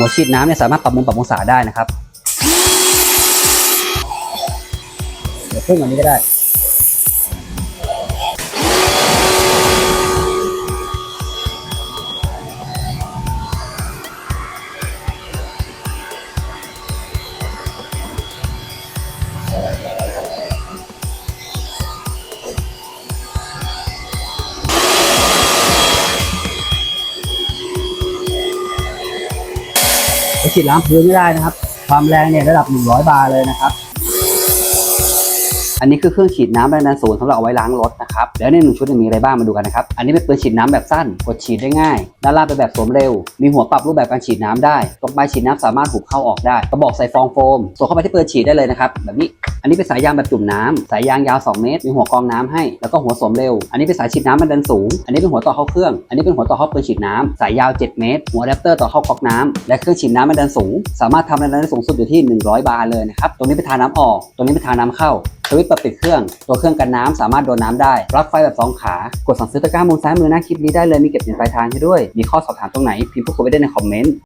หัวฉีดน้ำเนี่ยสามารถปรับมุมปรับองศาได้นะครับ เดี๋ยวขึ้นกว่านี้ก็ได้ ไปฉีดล้างพื้นไม่ได้นะครับ ความแรงเนี่ยระดับ 100 บาร์เลยนะครับ อันนี้คือเครื่องฉีดน้ำแรงดันสูงสำหรับเอาไว้ล้างรถนะครับ แล้วในหนึ่งชุดเนี่ยมีอะไรบ้างมาดูกันนะครับ อันนี้เป็นปืนฉีดน้ำแบบสั้น กดฉีดได้ง่าย ด้านล่างเป็นแบบสวมเร็ว มีหัวปรับรูปแบบการฉีดน้ำได้ ตรงปลายฉีดน้ำสามารถหุบเข้าออกได้ กระบอกใส่ฟองโฟม ส่วนเข้าไปที่ปืนฉีดได้เลยนะครับ แบบนี้ อันนี้เป็นสายยางแบบจุ่มน้ำสายยางยาว 2 เมตร มีหัวกรองน้ำให้ แล้วก็หัวสวมเร็ว อันนี้เป็นสายฉีดน้ำแรงดันสูง อันนี้เป็นหัวต่อเข้าเครื่อง อันนี้เป็นหัวต่อเข้าปืนฉีดน้ำสายยาว 7 เมตร หัวแรปเตอร์ต่อเข้าก๊อกน้ำและเครื่องฉีดน้ำแรงดันสูง สามารถทำแรงดันสูงสุดอยู่ที่ 100 บาร์เลยนะครับ ตรงนี้เป็นทาน้ำออก ตรงนี้เป็นทาน้ำเข้า สวิตช์เปิดปิดเครื่อง ตัวเครื่องกันน้ำสามารถโดนน้ำได้ปลั๊กไฟแบบ 2 ขา กดสั่งซื้อตะกร้ามุมซ้ายมือหน้าคลิปนี้ได้เลยมีเก็บเงินปลายทางให้ด้วย มีข้อสอบถามตรงไหนพิมพ์พูดคุยไปได้ในคอมเมนต์